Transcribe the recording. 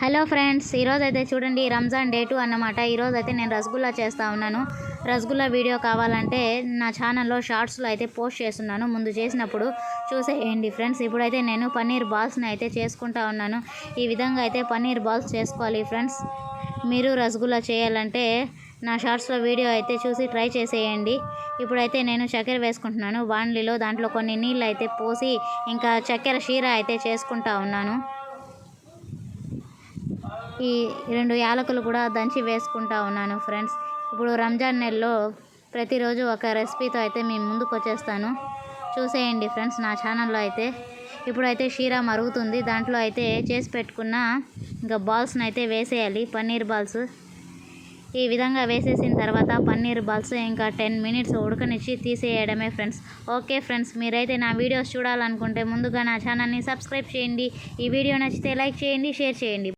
Hello friends ఈరోజు అయితే చూడండి రంజాన్ డే టూ అన్నమాట. ఈరోజు అయితే నేను రసగుల్లా చేస్తూ ఉన్నాను. రసగుల్లా వీడియో కావాలంటే నా ఛానల్లో షార్ట్స్లో అయితే పోస్ట్ చేస్తున్నాను. ముందు చేసినప్పుడు చూసేయండి ఫ్రెండ్స్. ఇప్పుడైతే నేను పన్నీర్ బాల్స్ని అయితే చేసుకుంటా ఉన్నాను. ఈ విధంగా అయితే పన్నీర్ బాల్స్ చేసుకోవాలి ఫ్రెండ్స్. మీరు రసగుల్లా చేయాలంటే నా షార్ట్స్లో వీడియో అయితే చూసి ట్రై చేసేయండి. ఇప్పుడైతే నేను చక్కెర వేసుకుంటున్నాను. బాండ్లీలో దాంట్లో కొన్ని నీళ్ళు అయితే పోసి ఇంకా చక్కెర షీర అయితే చేసుకుంటా ఉన్నాను. ఈ రెండు యాలకులు కూడా దంచి వేసుకుంటా ఉన్నాను ఫ్రెండ్స్ ఇప్పుడు రంజాన్ నెలలో ప్రతిరోజు ఒక రెసిపీతో అయితే మీ ముందుకు వచ్చేస్తాను. చూసేయండి ఫ్రెండ్స్ నా ఛానల్లో అయితే. ఇప్పుడైతే షీరా మరుగుతుంది. దాంట్లో అయితే చేసి పెట్టుకున్న ఇంకా బాల్స్ని అయితే వేసేయాలి పన్నీర్ బాల్స్. ఈ విధంగా వేసేసిన తర్వాత పన్నీర్ బాల్స్ ఇంకా టెన్ మినిట్స్ ఉడకనిచ్చి తీసేయడమే ఫ్రెండ్స్ ఓకే ఫ్రెండ్స్ మీరైతే నా వీడియోస్ చూడాలనుకుంటే ముందుగా నా ఛానల్ని సబ్స్క్రైబ్ చేయండి. ఈ వీడియో నచ్చితే లైక్ చేయండి షేర్ చేయండి.